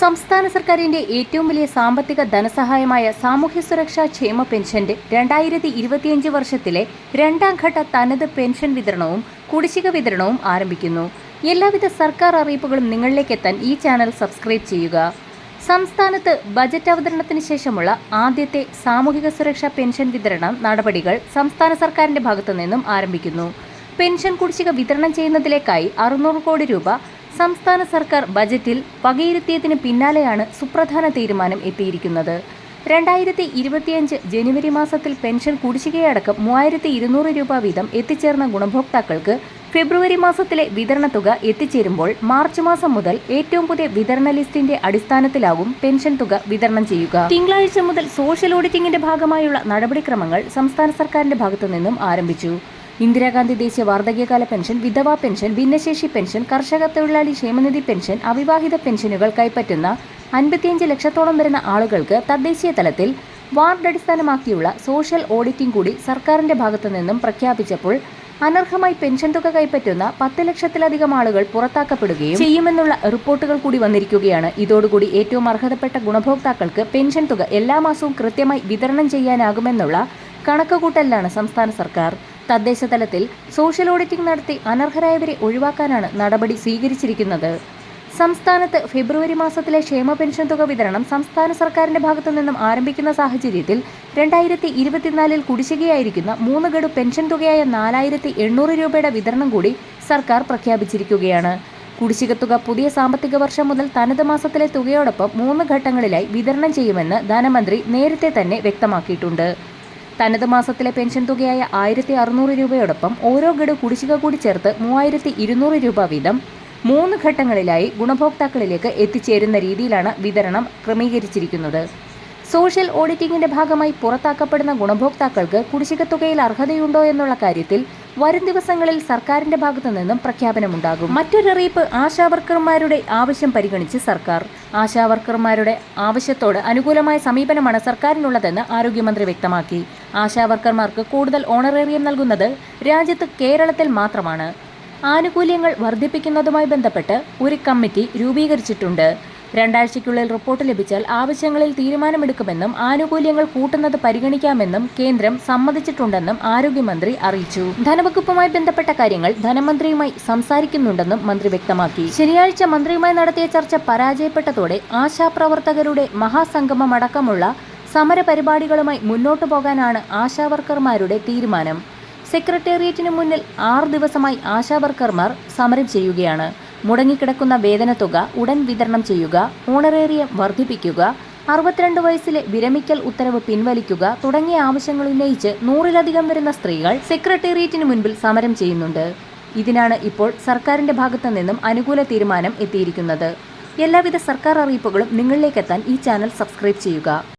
സംസ്ഥാന സർക്കാരിന്റെ ഏറ്റവും വലിയ സാമ്പത്തിക ധനസഹായമായ സാമൂഹ്യ സുരക്ഷാ ക്ഷേമ പെൻഷന്റെ രണ്ടായിരത്തി ഇരുപത്തിയഞ്ച് വർഷത്തിലെ രണ്ടാം ഘട്ട തനത് പെൻഷൻ വിതരണവും കുടിശ്ശിക വിതരണവും ആരംഭിക്കുന്നു. എല്ലാവിധ സർക്കാർ അറിയിപ്പുകളും നിങ്ങളിലേക്ക് എത്താൻ ഈ ചാനൽ സബ്സ്ക്രൈബ് ചെയ്യുക. സംസ്ഥാനത്ത് ബജറ്റ് അവതരണത്തിന് ശേഷമുള്ള ആദ്യത്തെ സാമൂഹിക സുരക്ഷാ പെൻഷൻ വിതരണ നടപടികൾ സംസ്ഥാന സർക്കാരിന്റെ ഭാഗത്തു നിന്നും ആരംഭിക്കുന്നു. പെൻഷൻ കുടിശ്ശിക വിതരണം ചെയ്യുന്നതിലേക്കായി അറുന്നൂറ് കോടി രൂപ സംസ്ഥാന സർക്കാർ ബജറ്റിൽ വകയിരുത്തിയതിന് പിന്നാലെയാണ് സുപ്രധാന തീരുമാനം എത്തിയിരിക്കുന്നത്. രണ്ടായിരത്തി ഇരുപത്തിയഞ്ച് ജനുവരി മാസത്തിൽ പെൻഷൻ കുടിശ്ശികയടക്കം മൂവായിരത്തി ഇരുന്നൂറ് രൂപ വീതം എത്തിച്ചേർന്ന ഗുണഭോക്താക്കൾക്ക് ഫെബ്രുവരി മാസത്തിലെ വിതരണ തുക എത്തിച്ചേരുമ്പോൾ മാർച്ച് മാസം മുതൽ ഏറ്റവും പുതിയ വിതരണ ലിസ്റ്റിന്റെ അടിസ്ഥാനത്തിലാവും പെൻഷൻ തുക വിതരണം ചെയ്യുക. തിങ്കളാഴ്ച മുതൽ സോഷ്യൽ ഓഡിറ്റിംഗിന്റെ ഭാഗമായുള്ള നടപടിക്രമങ്ങൾ സംസ്ഥാന സർക്കാരിന്റെ ഭാഗത്തു നിന്നും ആരംഭിച്ചു. ഇന്ദിരാഗാന്ധി ദേശീയ വാർദ്ധക്യകാല പെൻഷൻ വിധവാ പെൻഷൻ ഭിന്നശേഷി പെൻഷൻ കർഷക തൊഴിലാളി ക്ഷേമനിധി പെൻഷൻ അവിവാഹിത പെൻഷനുകൾ കൈപ്പറ്റുന്ന അൻപത്തിയഞ്ച് ലക്ഷത്തോളം വരുന്ന ആളുകൾക്ക് തദ്ദേശീയ തലത്തിൽ വാർഡ് അടിസ്ഥാനമാക്കിയുള്ള സോഷ്യൽ ഓഡിറ്റിംഗ് കൂടി സർക്കാരിന്റെ ഭാഗത്തു നിന്നും പ്രഖ്യാപിച്ചപ്പോൾ അനർഹമായി പെൻഷൻ തുക കൈപ്പറ്റുന്ന പത്ത് ലക്ഷത്തിലധികം ആളുകൾ പുറത്താക്കപ്പെടുകയും ചെയ്യുമെന്നുള്ള റിപ്പോർട്ടുകൾ കൂടി വന്നിരിക്കുകയാണ്. ഇതോടുകൂടി ഏറ്റവും അർഹതപ്പെട്ട ഗുണഭോക്താക്കൾക്ക് പെൻഷൻ തുക എല്ലാ മാസവും കൃത്യമായി വിതരണം ചെയ്യാനാകുമെന്നുള്ള കണക്കുകൂട്ടലിലാണ് സംസ്ഥാന സർക്കാർ തദ്ദേശ തലത്തിൽ സോഷ്യൽ ഓഡിറ്റിംഗ് നടത്തി അനർഹരായവരെ ഒഴിവാക്കാനാണ് നടപടി സ്വീകരിച്ചിരിക്കുന്നത്. സംസ്ഥാനത്ത് ഫെബ്രുവരി മാസത്തിലെ ക്ഷേമ പെൻഷൻ തുക വിതരണം സംസ്ഥാന സർക്കാരിന്റെ ഭാഗത്തു നിന്നും ആരംഭിക്കുന്ന സാഹചര്യത്തിൽ രണ്ടായിരത്തി ഇരുപത്തിനാലിൽ കുടിശ്ശികയായിരിക്കുന്ന മൂന്ന് ഗഡു പെൻഷൻ തുകയായ നാലായിരത്തി എണ്ണൂറ് രൂപയുടെ വിതരണം കൂടി സർക്കാർ പ്രഖ്യാപിച്ചിരിക്കുകയാണ്. കുടിശ്ശിക തുക പുതിയ സാമ്പത്തിക വർഷം മുതൽ തനത് മാസത്തിലെ തുകയോടൊപ്പം മൂന്ന് ഘട്ടങ്ങളിലായി വിതരണം ചെയ്യുമെന്ന് ധനമന്ത്രി നേരത്തെ തന്നെ വ്യക്തമാക്കിയിട്ടുണ്ട്. തനത് മാസത്തിലെ പെൻഷൻ തുകയായ ആയിരത്തി അറുന്നൂറ് രൂപയോടൊപ്പം ഓരോ ഗഡു കുടിശ്ശിക കൂടി ചേർത്ത് മൂവായിരത്തി ഇരുന്നൂറ് രൂപ വീതം മൂന്ന് ഘട്ടങ്ങളിലായി ഗുണഭോക്താക്കളിലേക്ക് എത്തിച്ചേരുന്ന രീതിയിലാണ് വിതരണം ക്രമീകരിച്ചിരിക്കുന്നത്. സോഷ്യൽ ഓഡിറ്റിംഗിന്റെ ഭാഗമായി പുറത്താക്കപ്പെടുന്ന ഗുണഭോക്താക്കൾക്ക് കുടിശ്ശിക തുകയിൽ അർഹതയുണ്ടോ എന്നുള്ള കാര്യത്തിൽ വരും ദിവസങ്ങളിൽ സർക്കാരിന്റെ ഭാഗത്തു നിന്നും പ്രഖ്യാപനമുണ്ടാകും. മറ്റൊരറിയിപ്പ് ആശാവർക്കർമാരുടെ ആവശ്യം പരിഗണിച്ച് സർക്കാർ. ആശാവർക്കർമാരുടെ ആവശ്യത്തോട് അനുകൂലമായ സമീപനമാണ് സർക്കാരിനുള്ളതെന്ന് ആരോഗ്യമന്ത്രി വ്യക്തമാക്കി. ആശാവർക്കർമാർക്ക് കൂടുതൽ ഓണറേറിയം നൽകുന്നത് രാജ്യത്ത് കേരളത്തിൽ മാത്രമാണ്. ആനുകൂല്യങ്ങൾ വർദ്ധിപ്പിക്കുന്നതുമായി ബന്ധപ്പെട്ട് ഒരു കമ്മിറ്റി രൂപീകരിച്ചിട്ടുണ്ട്. രണ്ടാഴ്ചയ്ക്കുള്ളിൽ റിപ്പോർട്ട് ലഭിച്ചാൽ ആവശ്യങ്ങളിൽ തീരുമാനമെടുക്കുമെന്നും ആനുകൂല്യങ്ങൾ കൂട്ടുന്നത് പരിഗണിക്കാമെന്നും കേന്ദ്രം സമ്മതിച്ചിട്ടുണ്ടെന്നും ആരോഗ്യമന്ത്രി അറിയിച്ചു. ധനവകുപ്പുമായി ബന്ധപ്പെട്ട കാര്യങ്ങൾ ധനമന്ത്രിയുമായി സംസാരിക്കുന്നുണ്ടെന്നും മന്ത്രി വ്യക്തമാക്കി. ശനിയാഴ്ച മന്ത്രിയുമായി നടത്തിയ ചർച്ച പരാജയപ്പെട്ടതോടെ ആശാപ്രവർത്തകരുടെ മഹാസംഗമമടക്കമുള്ള സമരപരിപാടികളുമായി മുന്നോട്ടു പോകാനാണ് ആശാവർക്കർമാരുടെ തീരുമാനം. സെക്രട്ടേറിയറ്റിനു മുന്നിൽ ആറ് ദിവസമായി ആശാവർക്കർമാർ സമരം ചെയ്യുകയാണ്. മുടങ്ങിക്കിടക്കുന്ന വേതന തുക ഉടൻ വിതരണം ചെയ്യുക ഓണറേറിയം വർദ്ധിപ്പിക്കുക അറുപത്തിരണ്ട് വയസ്സിലെ വിരമിക്കൽ ഉത്തരവ് പിൻവലിക്കുക തുടങ്ങിയ ആവശ്യങ്ങൾ ഉന്നയിച്ച് നൂറിലധികം വരുന്ന സ്ത്രീകൾ സെക്രട്ടേറിയറ്റിന് മുൻപിൽ സമരം ചെയ്യുന്നുണ്ട്. ഇതിനാണ് ഇപ്പോൾ സർക്കാരിന്റെ ഭാഗത്തു നിന്നും അനുകൂല തീരുമാനം എത്തിയിരിക്കുന്നത്. എല്ലാവിധ സർക്കാർ അറിയിപ്പുകളും നിങ്ങളിലേക്കെത്താൻ ഈ ചാനൽ സബ്സ്ക്രൈബ് ചെയ്യുക.